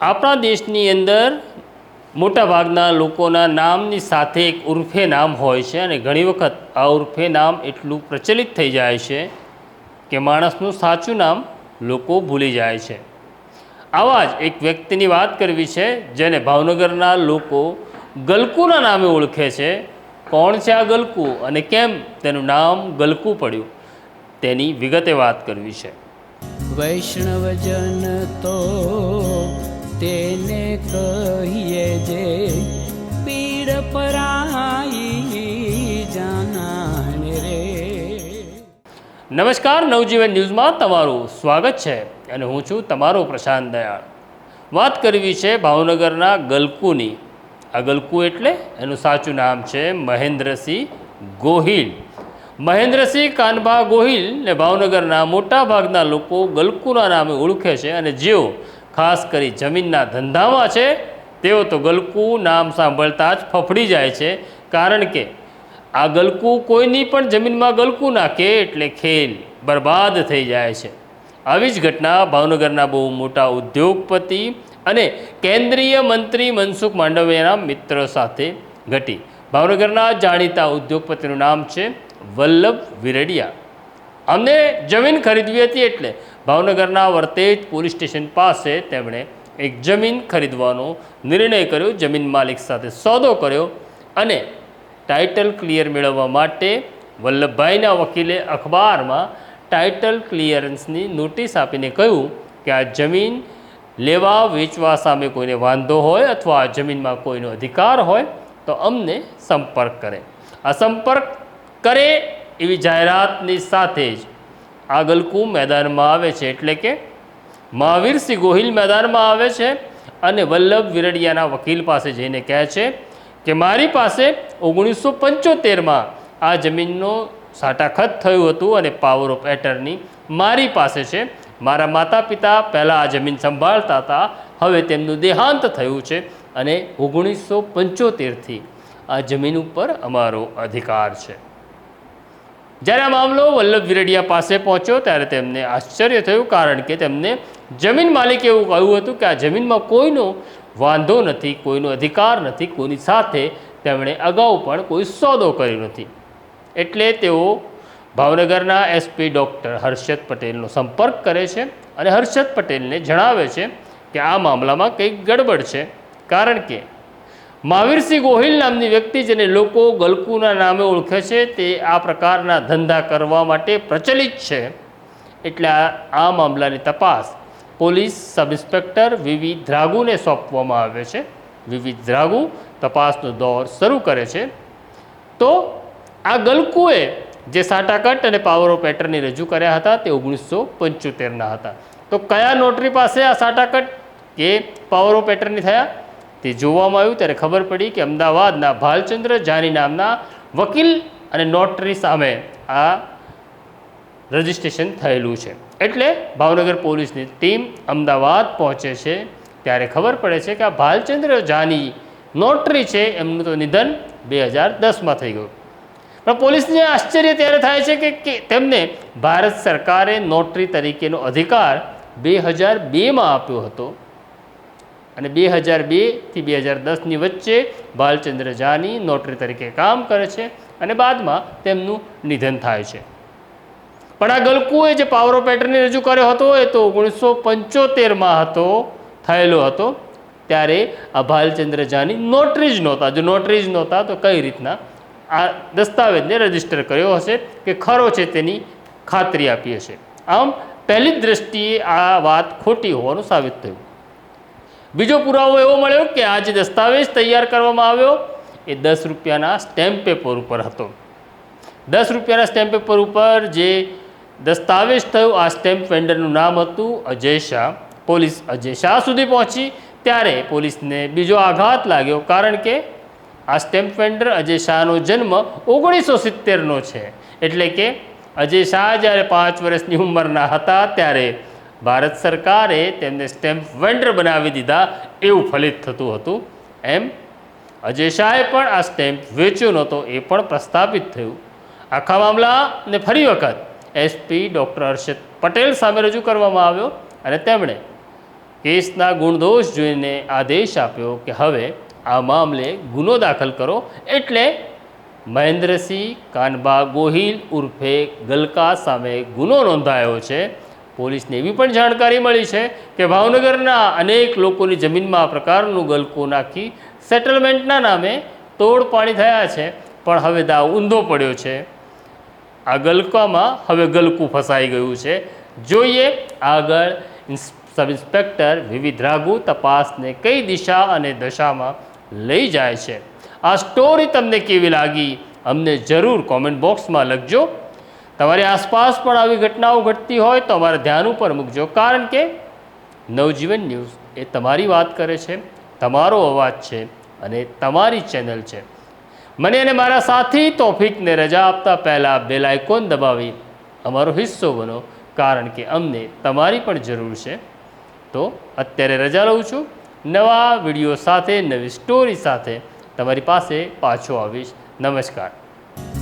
આપણા દેશની અંદર મોટાભાગના લોકોના નામની સાથે એક ઉર્ફે નામ હોય છે અને ઘણી વખત આ ઉર્ફે નામ એટલું પ્રચલિત થઈ જાય છે કે માણસનું સાચું નામ લોકો ભૂલી જાય છે. આવા જ એક વ્યક્તિની વાત કરવી છે જેને ભાવનગરના લોકો ગલકુના નામે ઓળખે છે. કોણ છે આ ગલકુ અને કેમ તેનું નામ ગલકુ પડ્યું? તેની વિગતે વાત કરવી છે. વૈષ્ણવજન તો તેને કહીએ જે પીડ પરાઈ જાનાને રે. નમસ્કાર, નવજીવન ન્યૂઝમાં તમારું સ્વાગત છે અને હું છું તમારો પ્રશાંત દયાળ. વાત કરવી છે ભાવનગરના ગલકુની. આ ગલકુ એટલે એનું સાચું નામ છે મહેન્દ્રસિંહ ગોહિલ. મહેન્દ્રસિંહ કાનભા ગોહિલ ને ભાવનગરના મોટા ભાગના લોકો ગલકુના નામે ઓળખે છે અને જેઓ ખાસ કરી જમીનના ધંધામાં છે, તેઓ તો ગલકુ નામ સાંભળતા જ ફફડી જાય છે. કારણ કે આ ગલકુ કોઈની પણ જમીનમાં ગલકુ નાખે એટલે ખેલ બરબાદ થઈ જાય છે. આવી જ ઘટના ભાવનગરના બહુ મોટા ઉદ્યોગપતિ અને કેન્દ્રીય મંત્રી મનસુખ માંડવિયાના મિત્ર સાથે ઘટી. ભાવનગરના જાણીતા ઉદ્યોગપતિનું નામ છે વલ્લભ વિરડિયા. અમને જમીન ખરીદવી હતી એટલે ભાવનગરના વર્તેજ પોલીસ સ્ટેશન પાસે તેમણે એક જમીન ખરીદવાનો નિર્ણય કર્યો. જમીન માલિક સાથે સોદો કર્યો અને ટાઇટલ ક્લિયર મેળવવા માટે વલ્લભભાઈના વકીલે અખબારમાં ટાઇટલ ક્લિયરન્સની નોટિસ આપીને કહ્યું કે આ જમીન લેવા વેચવા સામે કોઈને વાંધો હોય અથવા આ જમીનમાં કોઈનો અધિકાર હોય તો અમને સંપર્ક કરે. આ સંપર્ક કરે એવી જાહેરાતની સાથે જ આ ગલકુ મેદાનમાં આવે છે. એટલે કે મહાવીરસિંહ ગોહિલ મેદાનમાં આવે છે અને વલ્લભ વિરડિયાના વકીલ પાસે જઈને કહે છે કે મારી પાસે ઓગણીસો પંચોતેરમાં આ જમીનનો સાટાખત થયું હતું અને પાવર ઓફ એટર્ની મારી પાસે છે. મારા માતા પિતા પહેલાં આ જમીન સંભાળતા હતા. હવે તેમનું દેહાંત થયું છે અને ઓગણીસો પંચોતેરથી આ જમીન ઉપર અમારો અધિકાર છે. જ્યારે આ મામલો વલ્લભ વિરડિયા પાસે પહોંચ્યો ત્યારે તેમને આશ્ચર્ય થયું, કારણ કે તેમને જમીન માલિકે એવું કહ્યું હતું કે આ જમીનમાં કોઈનો વાંધો નથી, કોઈનો અધિકાર નથી, કોઈની સાથે તેમણે અગાઉ પણ કોઈ સોદો કર્યો નથી. એટલે તેઓ ભાવનગરના એસપી ડૉક્ટર હર્ષદ પટેલનો સંપર્ક કરે છે અને હર્ષદ પટેલને જણાવે છે કે આ મામલામાં કંઈક ગડબડ છે, કારણ કે મહાવીરસિંહ ગોહિલ નામની વ્યક્તિ જેને લોકો ગલકુના નામે ઓળખે છે, તે આ પ્રકારના ધંધા કરવા માટે પ્રચલિત છે. એટલે આ મામલાની તપાસ પોલીસ સબ ઇન્સ્પેક્ટર વિવી દ્રાગુને સોંપવામાં આવે છે. વિવિધ દ્રાગુ તપાસનો દોર શરૂ કરે છે. તો આ ગલકુએ જે સાટાકટ અને પાવર ઓફ એટર્ની રજૂ કર્યા હતા, તે ઓગણીસો પંચોતેરના હતા. તો કયા નોટરી પાસે આ સાટાકટ કે પાવર એટર્ની થયા? તે જોવામાં આવ્યું ત્યારે ખબર પડી કે અમદાવાદના ભાલચંદ્ર જાની નામના વકીલ અને નોટરી સામે આ રજિસ્ટ્રેશન થયેલું છે. એટલે ભાવનગર પોલીસની ટીમ અમદાવાદ પહોંચે છે. ત્યારે ખબર પડે છે કે આ ભાલચંદ્ર જાની નોટરી છે એમનું તો નિધન બે હજાર દસમાં થઈ ગયું. પણ પોલીસને આશ્ચર્ય ત્યારે થાય છે કે તેમને ભારત સરકારે નોટરી તરીકેનો અધિકાર બે હજાર બેમાં આપ્યો હતો. અને બે હજાર બેથી બે હજાર દસની વચ્ચે ભાલચંદ્ર જાની નોટરી તરીકે કામ કરે છે અને બાદમાં તેમનું નિધન થાય છે. પણ આ ગલકુએ જે પાવરો પેટર્નને રજૂ કર્યો હતો એ તો ઓગણીસો પંચોતેરમાં હતો, થયેલો હતો. ત્યારે આ ભાલચંદ્ર જાની નોટરી જ નહોતા, જો નોટરી જ નહોતા તો કઈ રીતના આ દસ્તાવેજને રજિસ્ટર કર્યો હશે કે ખરો છે તેની ખાતરી આપી હશે. આમ પહેલી દ્રષ્ટિએ આ વાત ખોટી હોવાનું સાબિત થયું. બીજો પુરાવો એવો મળ્યો કે આ જે દસ્તાવેજ તૈયાર કરવામાં આવ્યો એ દસ રૂપિયાના સ્ટેમ્પ પેપર ઉપર હતો. દસ રૂપિયાના સ્ટેમ્પ પેપર ઉપર જે દસ્તાવેજ થયો, આ સ્ટેમ્પ વેન્ડરનું નામ હતું અજય શાહ. પોલીસ અજય શાહ સુધી પહોંચી. ત્યારે પોલીસને બીજો આઘાત લાગ્યો કારણ કે આ સ્ટેમ્પ વેન્ડર અજય શાહનો જન્મ ઓગણીસો સિત્તેરનો છે. એટલે કે અજય શાહ જ્યારે પાંચ વર્ષની ઉંમરના હતા ત્યારે ભારત સરકારે તેમને સ્ટેમ્પ વેન્ડર બનાવી દીધા એવું ફલિત થતું હતું. એમ અજય શાહે પણ આ સ્ટેમ્પ વેચ્યો નહોતો, એ પણ પ્રસ્થાપિત થયું. આખા મામલાને ફરી વખત એસપી ડૉક્ટર હર્ષદ પટેલ સામે રજૂ કરવામાં આવ્યો અને તેમણે કેસના ગુણદોષ જોઈને આદેશ આપ્યો કે હવે આ મામલે ગુનો દાખલ કરો એટલે મહેન્દ્રસિંહ કાનબા ગોહિલ ઉર્ફે ગલકા સામે ગુનો નોંધાયો છે. પોલીસને એવી પણ જાણકારી મળી છે કે ભાવનગરના અનેક લોકોની જમીનમાં આ પ્રકારનું ગલકું નાખી સેટલમેન્ટના નામે તોડ પાણી થયા છે. પણ હવે દાવ ઊંધો પડ્યો છે. આ ગલકામાં હવે ગલકું ફસાઈ ગયું છે. જોઈએ આગળ સબ ઇન્સ્પેક્ટર વિવિધ રાઘુ તપાસને કઈ દિશા અને દશામાં લઈ જાય છે. આ સ્ટોરી તમને કેવી લાગી? અમને જરૂર કોમેન્ટ બોક્સમાં લખજો. તમારી આસપાસ પણ આવી ઘટનાઓ ઘટતી હોય તો અમારા ધ્યાન ઉપર મૂકજો. કારણ કે નવજીવન ન્યૂઝ એ તમારી વાત કરે છે, તમારો અવાજ છે અને તમારી ચેનલ છે. મને અને મારા સાથી તોફિકને રજા આપતા પહેલાં બેલ આઇકોન દબાવી અમારો હિસ્સો બનો, કારણ કે અમને તમારી પણ જરૂર છે. તો અત્યારે રજા લઉં છું. નવા વીડિયો સાથે, નવી સ્ટોરી સાથે તમારી પાસે પાછો આવીશ. નમસ્કાર.